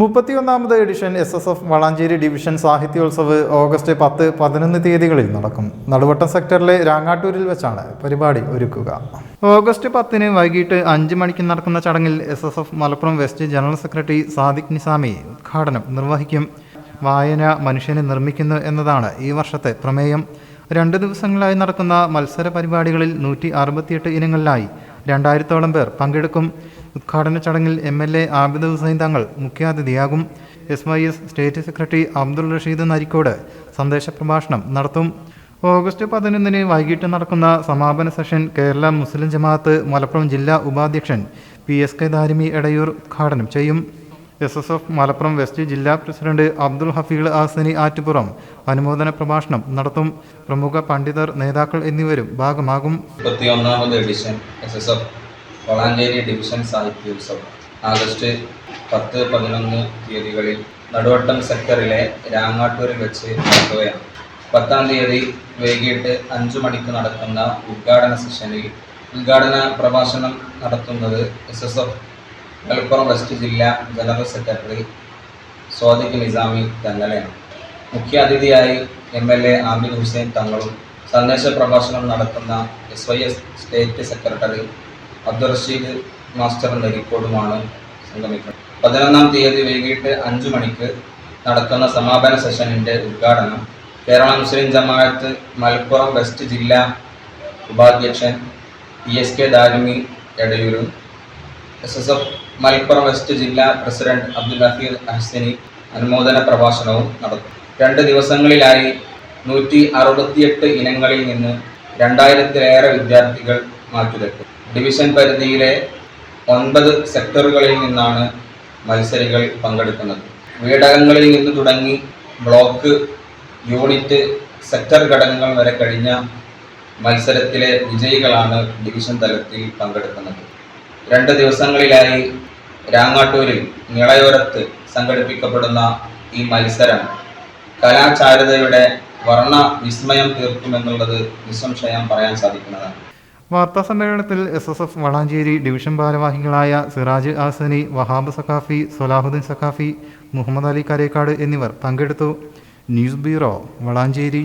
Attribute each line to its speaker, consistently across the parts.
Speaker 1: മുപ്പത്തിയൊന്നാമത് edition S S F Valanchery division Sahityotsav August പത്ത് പതിനൊന്ന് തീയതികളിൽ നടക്കും. നടുവട്ടം സെക്ടറിലെ രാങ്ങാട്ടൂരിൽ വെച്ചാണ് പരിപാടി ഒരുക്കുക. ഓഗസ്റ്റ് പത്തിന് വൈകിട്ട് അഞ്ച് മണിക്ക് നടക്കുന്ന ചടങ്ങിൽ S S F Malappuram west general secretary Sadiq Nizami ഉദ്ഘാടനം നിർവഹിക്കും. വായന മനുഷ്യനെ നിർമ്മിക്കുന്നു എന്നതാണ് ഈ വർഷത്തെ പ്രമേയം. രണ്ട് ദിവസങ്ങളായി നടക്കുന്ന മത്സര പരിപാടികളിൽ നൂറ്റി അറുപത്തിയെട്ട് ഇനങ്ങളിലായി രണ്ടായിരത്തോളം പേർ പങ്കെടുക്കും. ഉദ്ഘാടന ചടങ്ങിൽ M L A Abid Hussain Thangal മുഖ്യാതിഥിയാകും. S Y S state secretary Abdul Rasheed Narikode സന്ദേശ പ്രഭാഷണം നടത്തും. ഓഗസ്റ്റ് പതിനൊന്നിന് വൈകിട്ട് നടക്കുന്ന സമാപന സെഷൻ കേരള മുസ്ലിം ജമാഅത്ത് മലപ്പുറം ജില്ലാ ഉപാധ്യക്ഷൻ P S K Darimi Edayur ഉദ്ഘാടനം ചെയ്യും. S S F Malappuram west ജില്ലാ പ്രസിഡന്റ് അബ്ദുൾ ഹഫീൽ ആസനി ആറ്റുപുറം അനുമോദന പ്രഭാഷണം നടത്തും. പ്രമുഖ പണ്ഡിതർ നേതാക്കൾ എന്നിവരും ഭാഗമാകും.
Speaker 2: വളാഞ്ചേരി ഡിവിഷൻ സാഹിത്യോത്സവം. ആഗസ്റ്റ് പത്ത് പതിനൊന്ന് തീയതികളിൽ നടുവട്ടം സെക്ടറിലെ രാങ്ങാട്ടൂരിൽ വെച്ച് നടക്കുകയാണ്. പത്താം തീയതി വൈകിട്ട് അഞ്ചു മണിക്ക് നടക്കുന്ന ഉദ്ഘാടന സെഷനിൽ ഉദ്ഘാടന പ്രഭാഷണം നടത്തുന്നത് S S F Malappuram west ജില്ലാ ജനറൽ സെക്രട്ടറി സ്വാദിഖ് നിസാമി തങ്ങലയാണ് മുഖ്യാതിഥിയായി M L A Amir Hussain തങ്ങളും സന്ദേശ പ്രഭാഷണം നടത്തുന്ന S Y S state secretary Abdul Rasheed master നെരിക്കോടുമാണ് സംഗമിക്കുന്നത്. പതിനൊന്നാം തീയതി വൈകിട്ട് അഞ്ചു മണിക്ക് നടക്കുന്ന സമാപന സെഷനിന്റെ ഉദ്ഘാടനം കേരള മുസ്ലിം ജമാഅത്ത് മലപ്പുറം വെസ്റ്റ് ജില്ലാ ഉപാധ്യക്ഷൻ P S K Darimi എടയൂരും S S F Malappuram west ജില്ലാ പ്രസിഡന്റ് അബ്ദുൽ ഹഫീർ അഹ്സനി അനുമോദന പ്രഭാഷണവും നടത്തും. രണ്ട് ദിവസങ്ങളിലായി നൂറ്റി അറുപത്തിയെട്ട് ഇനങ്ങളിൽ നിന്ന് രണ്ടായിരത്തിലേറെ വിദ്യാർത്ഥികൾ മാറ്റുരക്കും ഡിവിഷൻ പരിധിയിലെ ഒൻപത് സെക്ടറുകളിൽ നിന്നാണ് മത്സരികൾ പങ്കെടുക്കുന്നത്. വീടകങ്ങളിൽ നിന്ന് തുടങ്ങി ബ്ലോക്ക് യൂണിറ്റ് സെക്ടർ ഘടകങ്ങൾ വരെ കഴിഞ്ഞ മത്സരത്തിലെ വിജയികളാണ് ഡിവിഷൻ തലത്തിൽ പങ്കെടുക്കുന്നത്. രണ്ട് ദിവസങ്ങളിലായി രാങ്ങാട്ടൂരിൽ നിളയോരത്ത് സംഘടിപ്പിക്കപ്പെടുന്ന ഈ മത്സരം കലാചാരുതയുടെ വർണ വിസ്മയം തീർക്കുമെന്നുള്ളത് നിസ്സംശയം പറയാൻ സാധിക്കുന്നതാണ്.
Speaker 1: വാർത്താ സമ്മേളനത്തിൽ S S F Valanchery division ഭാരവാഹികളായ സിറാജ് ആസനി വഹാബ് സഖാഫി സൊലാഹുദ്ദീൻ സഖാഫി മുഹമ്മദ് അലി കരേക്കാട് എന്നിവർ പങ്കെടുത്തു. News bureau Valanchery.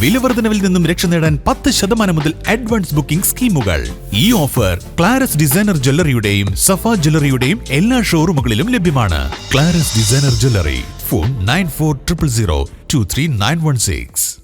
Speaker 3: വിലവർധനവിൽ നിന്നും രക്ഷ നേടാൻ പത്ത് ശതമാനം മുതൽ അഡ്വാൻസ് ബുക്കിംഗ് സ്കീമുകൾ. ഈ ഓഫർ ക്ലാരസ് ഡിസൈനർ ജ്വല്ലറിയുടെയും സഫ ജ്വല്ലറിയുടെയും എല്ലാ ഷോറൂമുകളിലും ലഭ്യമാണ്. Claras designer jewellery phone nine four triple zero two three nine one six